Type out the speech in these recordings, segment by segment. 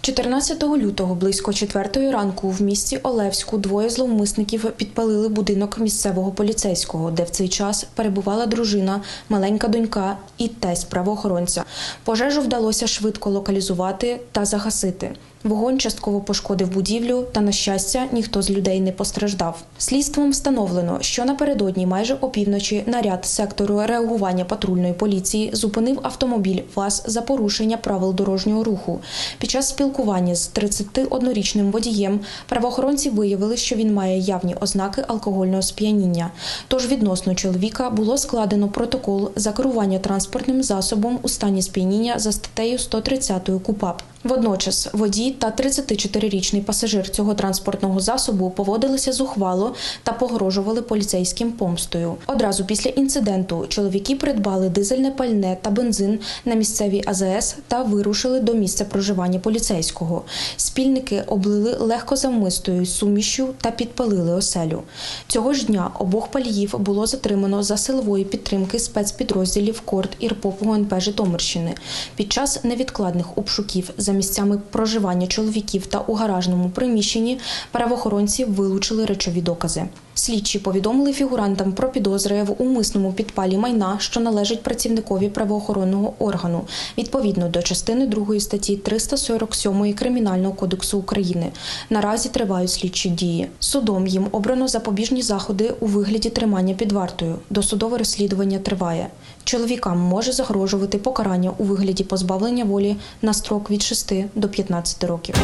14 лютого близько четвертої ранку в місті Олевську двоє зловмисників підпалили будинок місцевого поліцейського, де в цей час перебувала дружина, маленька донька і тесть правоохоронця. Пожежу вдалося швидко локалізувати та загасити. Вогонь частково пошкодив будівлю, та на щастя, ніхто з людей не постраждав. Слідством встановлено, що напередодні майже опівночі наряд сектору реагування патрульної поліції зупинив автомобіль ВАЗ за порушення правил дорожнього руху. Під час спілкування з 31-річним водієм правоохоронці виявили, що він має явні ознаки алкогольного сп'яніння. Тож відносно чоловіка було складено протокол за керування транспортним засобом у стані сп'яніння за статтею 130 КУПАП. Водночас водій та 34-річний пасажир цього транспортного засобу поводилися зухвало та погрожували поліцейським помстою. Одразу після інциденту чоловіки придбали дизельне пальне та бензин на місцевій АЗС та вирушили до місця проживання поліцейського. Спільники облили легкозамистою сумішю та підпалили оселю. Цього ж дня обох паліїв було затримано за силової підтримки спецпідрозділів Корд Ірпоп ГУНП Житомирщини. Під час невідкладних обшуків за місцями проживання чоловіків та у гаражному приміщенні правоохоронці вилучили речові докази. Слідчі повідомили фігурантам про підозри в умисному підпалі майна, що належить працівникові правоохоронного органу, відповідно до частини 2 статті 347 Кримінального кодексу України. Наразі тривають слідчі дії. Судом їм обрано запобіжні заходи у вигляді тримання під вартою. Досудове розслідування триває. Чоловікам може загрожувати покарання у вигляді позбавлення волі на строк від 6 до 15 років.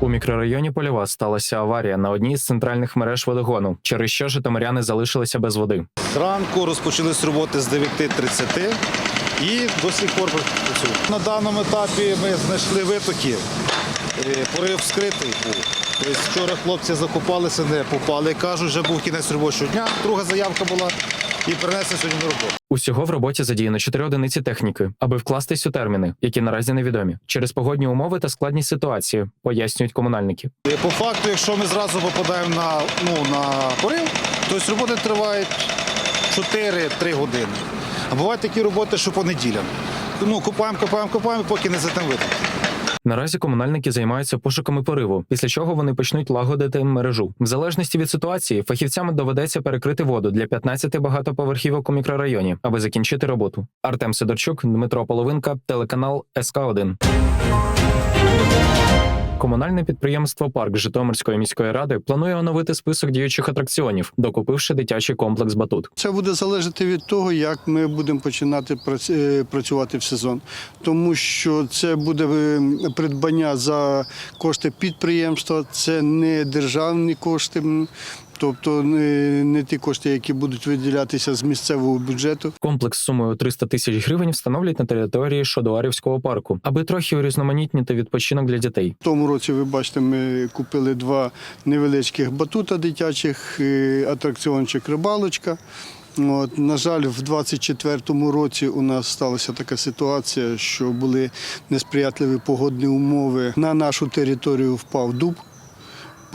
У мікрорайоні Польова сталася аварія на одній з центральних мереж водогону, через що житомиряни залишилися без води. Зранку розпочались роботи з 9.30 і до сих пор працюємо. На даному етапі ми знайшли витоки. Е, Порив скритий був. Тобто вчора хлопці закопалися, не попали. Кажуть, вже був кінець робочого дня. Друга заявка була і перенесли сьогодні на роботу. Усього в роботі задіяно 4 одиниці техніки, аби вкластись у терміни, які наразі невідомі, через погодні умови та складність ситуації, пояснюють комунальники. По факту, якщо ми зразу попадаємо на, ну, на порив, то ось роботи тривають 4-3 години. А бувають такі роботи, що по неділям. Ну, копаємо, копаємо, копаємо, поки не затем видно. Наразі комунальники займаються пошуками пориву, після чого вони почнуть лагодити мережу. В залежності від ситуації фахівцям доведеться перекрити воду для 15 багатоповерхівок у мікрорайоні, аби закінчити роботу. Артем Сидорчук, Дмитро Половинка, телеканал СК 1 Комунальне підприємство Парк Житомирської міської ради планує оновити список діючих атракціонів, докупивши дитячий комплекс Батут. Це буде залежати від того, як ми будемо починати е, працювати в сезон, тому що це буде е, придбання за кошти підприємства, це не державні кошти, тобто не, не ті кошти, які будуть виділятися з місцевого бюджету. Комплекс сумою 300 тисяч гривень встановлять на території Шодуарівського парку, аби трохи урізноманітніти відпочинок для дітей. В тому році, ви бачите, ми купили два невеличких батута дитячих, е, атракціончик рибалочка. От, на жаль, в 24-му році у нас сталася така ситуація, що були несприятливі погодні умови. На нашу територію впав дуб,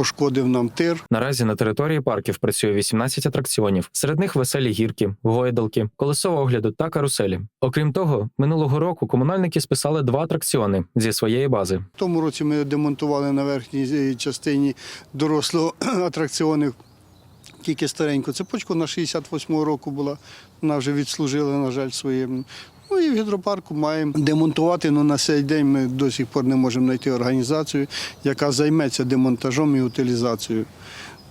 пошкодив нам тир. Наразі на території парків працює 18 атракціонів. Серед них веселі гірки, гойдалки, колесо огляду та каруселі. Окрім того, минулого року комунальники списали два атракціони зі своєї бази. В тому році ми демонтували на верхній е, частині дорослого атракціони. Тільки стареньку цепочку на 68-го року була. Вона вже відслужила, на жаль, своє. Ну і в гідропарку маємо демонтувати. але на цей день ми до сих пор не можемо знайти організацію, яка займеться демонтажом і утилізацією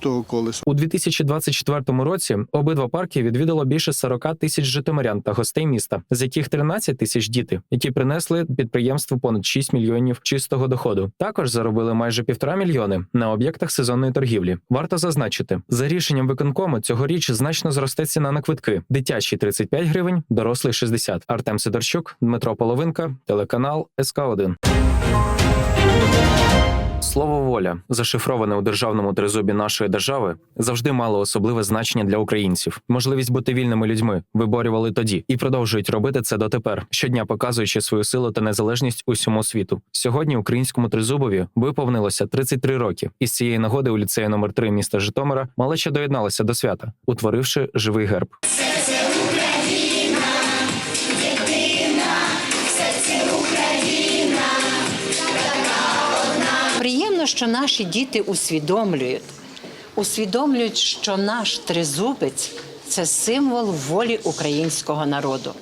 того колеса. У 2024 році обидва парки відвідало більше 40 тисяч житомирян та гостей міста, з яких 13 тисяч діти, які принесли підприємству понад 6 мільйонів чистого доходу. Також заробили майже півтора мільйони на об'єктах сезонної торгівлі. Варто зазначити, за рішенням виконкому цьогоріч значно зросте ціна на квитки: дитячий 35 гривень, дорослий 60. Артем Сидорчук, Дмитро Половинка, телеканал СК 1 Слово воля, зашифроване у державному тризубі нашої держави, завжди мало особливе значення для українців. Можливість бути вільними людьми виборювали тоді і продовжують робити це дотепер, щодня показуючи свою силу та незалежність усьому світу. Сьогодні українському тризубові виповнилося 33 роки. І з цієї нагоди у ліцеї номер 3 міста Житомира малеча доєдналася до свята, утворивши живий герб. Що наші діти усвідомлюють, усвідомлюють, що наш тризубець це символ волі українського народу.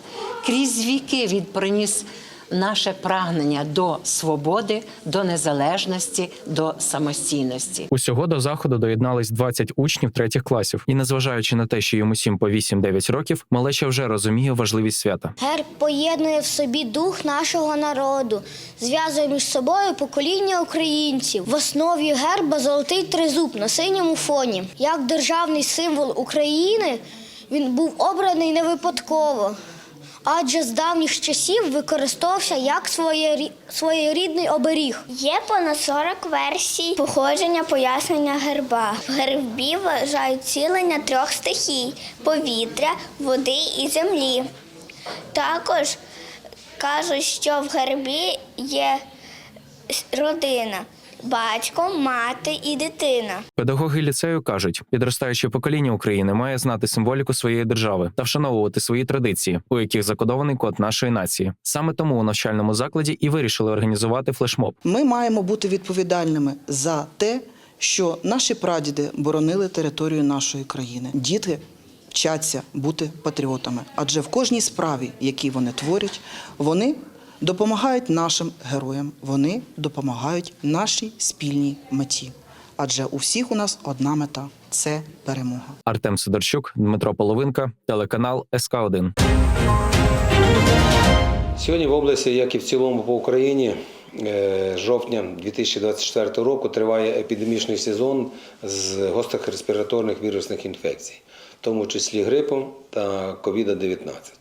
Крізь віки він приніс наше прагнення до свободи, до незалежності, до самостійності. Усього до заходу доєднались 20 учнів третіх класів, і незважаючи на те, що йому всім по 8-9 років, малеча вже розуміє важливість свята. Герб поєднує в собі дух нашого народу, зв'язує між собою покоління українців. В основі герба золотий тризуб на синьому фоні. Як державний символ України він був обраний не випадково, адже з давніх часів використовувався як своєрі- своєрідний оберіг. Є понад 40 версій походження пояснення герба. В гербі вважають цілення трьох стихій повітря, води і землі. Також кажуть, що в гербі є родина батько, мати і дитина. Педагоги ліцею кажуть, підростаюче покоління України має знати символіку своєї держави та вшановувати свої традиції, у яких закодований код нашої нації. Саме тому у навчальному закладі і вирішили організувати флешмоб. Ми маємо бути відповідальними за те, що наші прадіди боронили територію нашої країни. Діти вчаться бути патріотами, адже в кожній справі, які вони творять, вони допомагають нашим героям, вони допомагають нашій спільній меті. Адже у всіх у нас одна мета це перемога. Артем Сидорчук, Дмитро Половинка, телеканал СК 1 Сьогодні в області, як і в цілому по Україні, е, з жовтня 2024 року триває епідемічний сезон з гострих респіраторних вірусних інфекцій, в тому числі грипу та COVID-19. В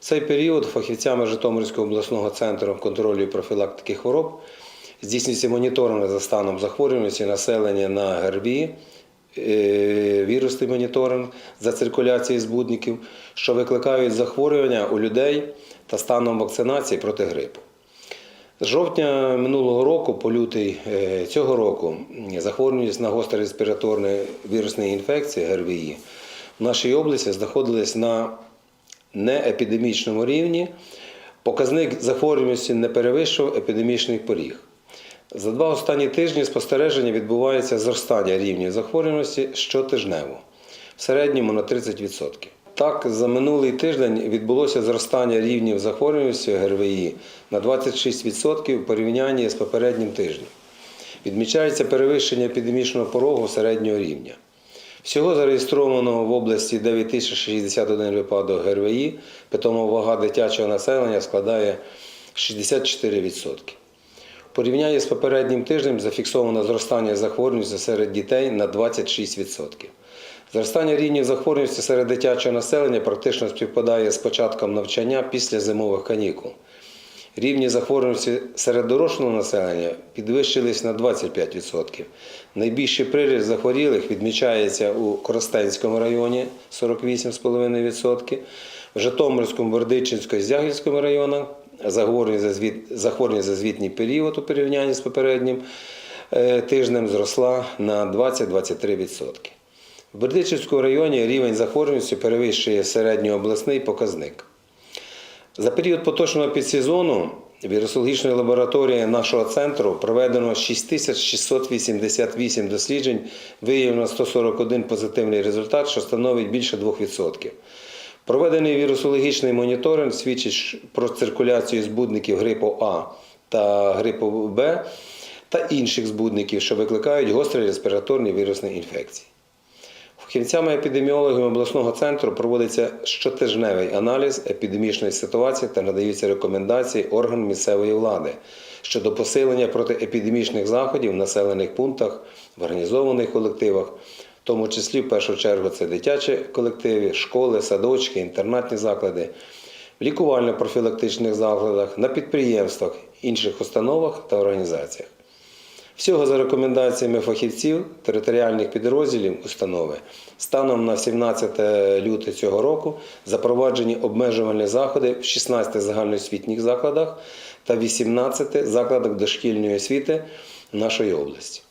цей період фахівцями Житомирського обласного центру контролю і профілактики хвороб здійснюється моніторинг за станом захворюваності населення на ГРВІ, е, вірусний моніторинг за циркуляцією збудників, що викликають захворювання у людей та станом вакцинації проти грипу. З жовтня минулого року по лютий е, цього року захворюваність на гострі респіраторні вірусні інфекції ГРВІ в нашій області знаходились на неепідемічному рівні. Показник захворюваності не перевищував епідемічний поріг. За два останні тижні спостереження відбувається зростання рівнів захворюваності щотижнево, в середньому на 30%. Так, за минулий тиждень відбулося зростання рівнів захворюваності ГРВІ на 26% в порівнянні з попереднім тижнем. Відмічається перевищення епідемічного порогу середнього рівня. Всього зареєстровано в області 9061 випадок ГРВІ, питома вага дитячого населення складає 64%. В з попереднім тижнем зафіксовано зростання захворюваності серед дітей на 26%. Зростання рівнів захворюваності серед дитячого населення практично співпадає з початком навчання після зимових канікул. Рівні захворюваності серед дорослого населення підвищились на 25%. Найбільший приріст захворілих відмічається у Коростенському районі 48,5%, в Житомирському, Бердичинському, Зягільському районах захворюваність за, звіт, звітній період у порівнянні з попереднім е, тижнем зросла на 20-23%. В Бердичинському районі рівень захворюваності перевищує середньообласний показник. За період поточного підсезону вірусологічної лабораторії нашого центру проведено 6688 досліджень, виявлено 141 позитивний результат, що становить більше 2%. Проведений вірусологічний моніторинг свідчить про циркуляцію збудників грипу А та грипу Б та інших збудників, що викликають гострі респіраторні вірусні інфекції. Фахівцями епідеміологами обласного центру проводиться щотижневий аналіз епідемічної ситуації та надаються рекомендації органам місцевої влади щодо посилення протиепідемічних заходів в населених пунктах, в організованих колективах, в тому числі в першу чергу це дитячі колективи, школи, садочки, інтернатні заклади, в лікувально-профілактичних закладах, на підприємствах, інших установах та організаціях. Всього за рекомендаціями фахівців територіальних підрозділів установи станом на 17 лютого цього року запроваджені обмежувальні заходи в 16 загальноосвітніх закладах та 18 закладах дошкільної освіти нашої області.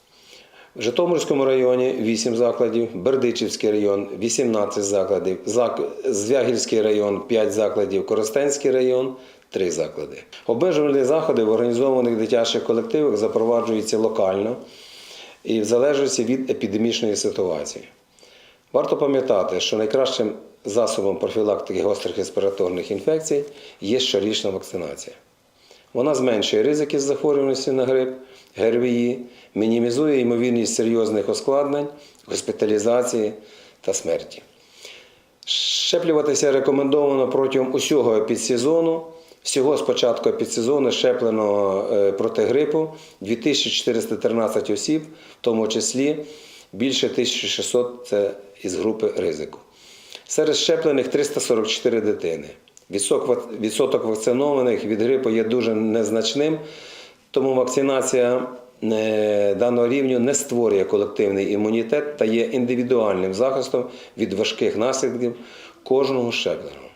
В Житомирському районі 8 закладів, Бердичівський район 18 закладів, Звягільський район 5 закладів, Коростенський район 3 заклади. Обмежувальні заходи в організованих дитячих колективах запроваджуються локально і в залежності від епідемічної ситуації. Варто пам'ятати, що найкращим засобом профілактики гострих респіраторних інфекцій є щорічна вакцинація. Вона зменшує ризики захворюваності на грип, ГРВІ, мінімізує ймовірність серйозних ускладнень, госпіталізації та смерті. Щеплюватися рекомендовано протягом усього підсезону. Всього з початку підсезону щеплено е, проти грипу 2413 осіб, в тому числі більше 1600 це із групи ризику. Серед щеплених 344 дитини. Відсоток вакцинованих від грипу є дуже незначним, тому вакцинація е, даного рівню не створює колективний імунітет та є індивідуальним захистом від важких наслідків кожного щепленого.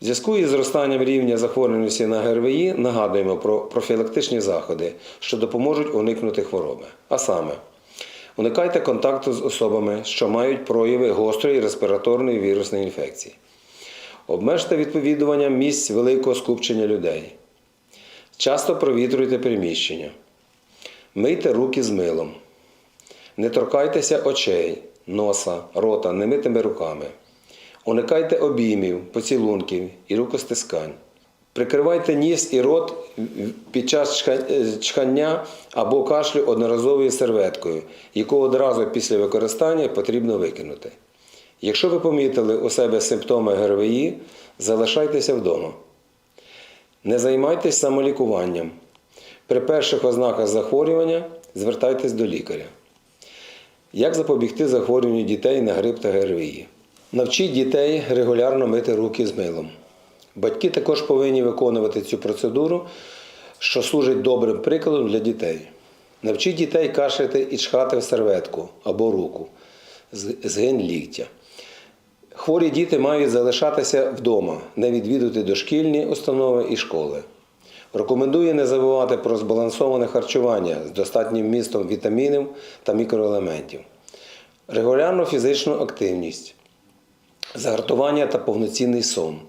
В зв'язку із зростанням рівня захворюваності на ГРВІ нагадуємо про профілактичні заходи, що допоможуть уникнути хвороби. А саме, уникайте контакту з особами, що мають прояви гострої респіраторної вірусної інфекції. Обмежте відповідування місць великого скупчення людей. Часто провітрюйте приміщення. Мийте руки з милом. Не торкайтеся очей, носа, рота немитими руками. Уникайте обіймів, поцілунків і рукостискань. Прикривайте ніс і рот під час чхання або кашлю одноразовою серветкою, яку одразу після використання потрібно викинути. Якщо ви помітили у себе симптоми ГРВІ, залишайтеся вдома. Не займайтесь самолікуванням. При перших ознаках захворювання звертайтесь до лікаря. Як запобігти захворюванню дітей на грип та ГРВІ? Навчіть дітей регулярно мити руки з милом. Батьки також повинні виконувати цю процедуру, що служить добрим прикладом для дітей. Навчіть дітей кашляти і чхати в серветку або руку, з- згин ліктя. Хворі діти мають залишатися вдома, не відвідувати дошкільні установи і школи. Рекомендує не забувати про збалансоване харчування з достатнім вмістом вітамінів та мікроелементів, регулярну фізичну активність, загартування та повноцінний сон.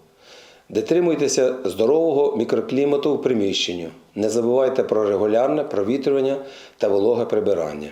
Дотримуйтеся здорового мікроклімату в приміщенні. Не забувайте про регулярне провітрювання та вологе прибирання.